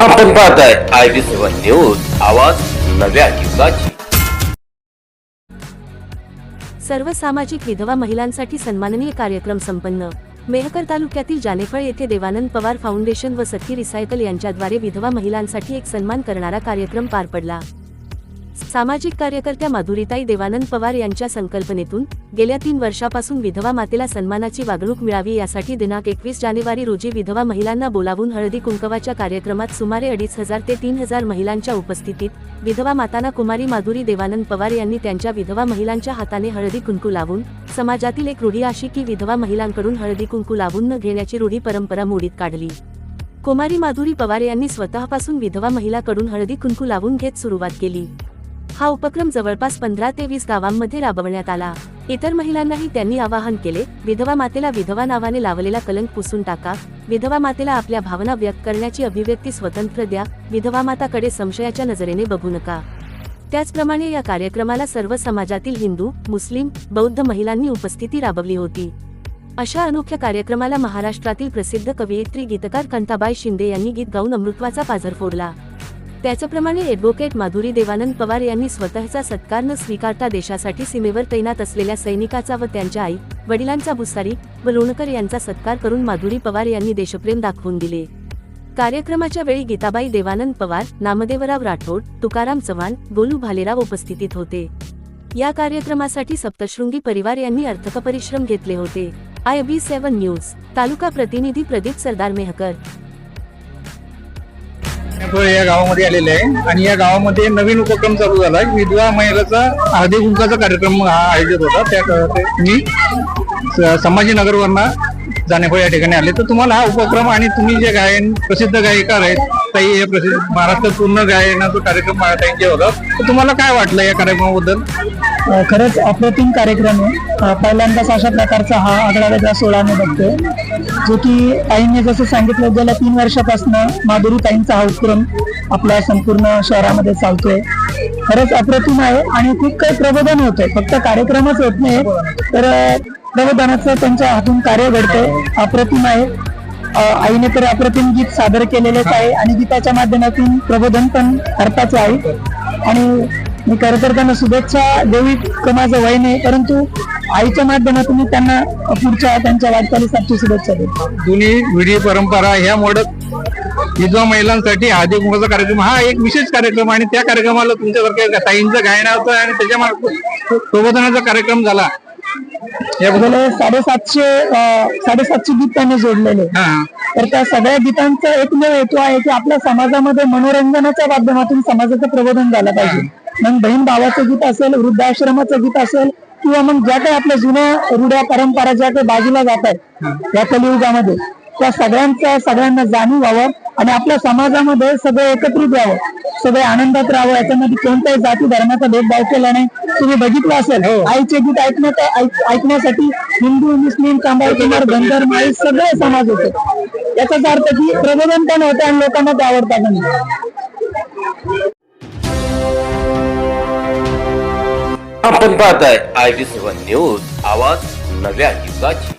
पाहताय I B seven news आवाज नव्या युगाची. सर्व सामाजिक विधवा महिलांसाठी सन्माननीय कार्यक्रम संपन्न. मेहकर तालुक्यातील जानेफळ येथे देवानंद पवार फाउंडेशन व सखी रिसायकल यांच्याद्वारे विधवा महिलांसाठी एक सन्मान करणारा कार्यक्रम पार पडला. सामाजिक कार्यकर्त्या माधुरीताई देवानंद पवार यांच्या संकल्पनेतून गेल्या तीन वर्षापासून विधवा मातेला सन्मानाची वागणूक मिळावी यासाठी दिनांक एकवीस जानेवारी रोजी विधवा महिलांना बोलावून हळदी कुंकवाच्या कार्यक्रमात सुमारे अडीच हजार ते तीन हजार महिलांच्या उपस्थितीत विधवा माताना कुमारी माधुरी देवानंद पवार यांनी त्यांच्या विधवा महिलांच्या हाताने हळदी कुंकू लावून समाजातील एक रूढी अशी की विधवा महिलांकडून हळदी कुंकू लावून न घेण्याची रूढी परंपरा मोडीत काढली. कुमारी माधुरी पवार यांनी स्वतःपासून विधवा महिलाकडून हळदी कुंकू लावून घेत सुरुवात केली. हा उपक्रम जवळपास पंधरा ते वीस गावांमध्ये राबवण्यात आला. इतर महिलांनाही त्यांनी आवाहन केले विधवा मातेला विधवा नावाने लावलेला कलंक पुसून टाका विधवा मातेला आपल्या भावना व्यक्त करण्याची अभिव्यक्ती स्वतंत्र द्या विधवा माताकडे संशयाच्या नजरेने बघू नका. त्याचप्रमाणे या कार्यक्रमाला सर्व समाजातील हिंदू मुस्लिम बौद्ध महिलांनी उपस्थिती राबवली होती. अशा अनोख्या कार्यक्रमाला महाराष्ट्रातील प्रसिद्ध कवयित्री गीतकार कांताबाई शिंदे यांनी गीत गाऊन अमृत्वाचा पाझर फोडला. त्याचप्रमाणे ॲडव्होकेट माधुरी देवानंद पवार यांनी स्वतःचा सत्कार न स्वीकारता देशासाठी सीमेवर तैनात असलेल्या सैनिकाचा व त्यांच्या आई वडिलांचा भुसारी व लोणकर यांचा सत्कार करून माधुरी पवार यांनी देशप्रेम दाखवून दिले. कार्यक्रमाच्या वेळी गीताबाई देवानंद पवार नामदेवराव राठोड तुकाराम चव्हाण गोलू भालेराव उपस्थितीत होते. या कार्यक्रमासाठी सप्तशृंगी परिवार यांनी अर्थक परिश्रम घेतले होते. I B seven news taluka प्रतिनिधी प्रदीप सरदार मेहकर. या गावामध्ये आलेले आहे. आणि या गावामध्ये नवीन उपक्रम चालू झाला. आहे. विधवा महिलाचा हळदी कुंकाचा कार्यक्रम हा आयोजित होता. त्या मी संभाजीनगरवरनं जाणेफळ या ठिकाणी आले. तर तुम्हाला हा उपक्रम आणि तुम्ही जे गायन प्रसिद्ध गायिका आहेत ताई हे प्रसिद्ध महाराष्ट्र पूर्ण गायनाचा कार्यक्रम ताईंचे होता. तर तुम्हाला काय वाटलं या कार्यक्रमाबद्दल? खरंच अप्रतिम कार्यक्रम आहे. पहिल्यांदाच अशा प्रकारचा हा आगळा वेगळा सोहळा मी बघतोय. जो की ताईंनी जसं सांगितलं गेल्या तीन वर्षापासून माधुरी ताईंचा हा उपक्रम आपल्या संपूर्ण शहरामध्ये चालतोय. खरंच अप्रतिम आहे आणि खूप काही प्रबोधन होतंय. फक्त कार्यक्रमच होत नाही तर प्रबोधनाचं त्यांच्या हातून कार्य घडतंय. अप्रतिम आहे. आईने तर अप्रतिम गीत सादर केलेलेच आहे आणि गीताच्या माध्यमातून प्रबोधन पण अर्थाचं आहे. आणि मी खरं तर त्यांना शुभेच्छा देवी इतकं माझं वय नाही परंतु आईच्या माध्यमातून मी त्यांना पुढच्या त्यांच्या वाटचालीसाठी शुभेच्छा देतो. जुनी विडी परंपरा ह्या मोडत विधवा महिलांसाठी आधी कुंभाचा कार्यक्रम. हा एक विशेष कार्यक्रम आणि त्या कार्यक्रमाला तुमच्यासारख्या ताईंचं गायनाचं आणि त्याच्या प्रबोधनाचा कार्यक्रम झाला. गेले साडेसातशे साडेसातशे गीत त्यांनी जोडलेले. हा. हा. तर त्या सगळ्या गीतांचा एकमेव हेतू आहे की आपल्या समाजामध्ये मनोरंजनाच्या माध्यमातून समाजाचं प्रबोधन झालं पाहिजे. मग बहीण भावाचं गीत असेल वृद्धाश्रमाचं गीत असेल किंवा मग ज्या काही आपल्या जुन्या रूढ्या परंपरा ज्या काही बाजूला जात आहेत या कलियुगामध्ये त्या सगळ्यांचा सगळ्यांना जाणीव व्हावं आणि आपल्या समाजामध्ये सगळे एकत्रित यावं सगळे आनंदात राहावं. याच्यामध्ये कोणत्याही जाती धर्माचा भेदभाव केला नाही. तुम्ही बघितलं असेल आईचे गीत ऐकण्यात ऐक- ऐकण्यासाठी हिंदू मुस्लिम कांबाळ कुमार धनगर माळी सगळे समाज होते. याचाच अर्थ की प्रबोधन पण होते आणि लोकांना ते आवडतात पण. आपण पाहताय आय बी सेवन न्यूज आवाज नव्या युगाची.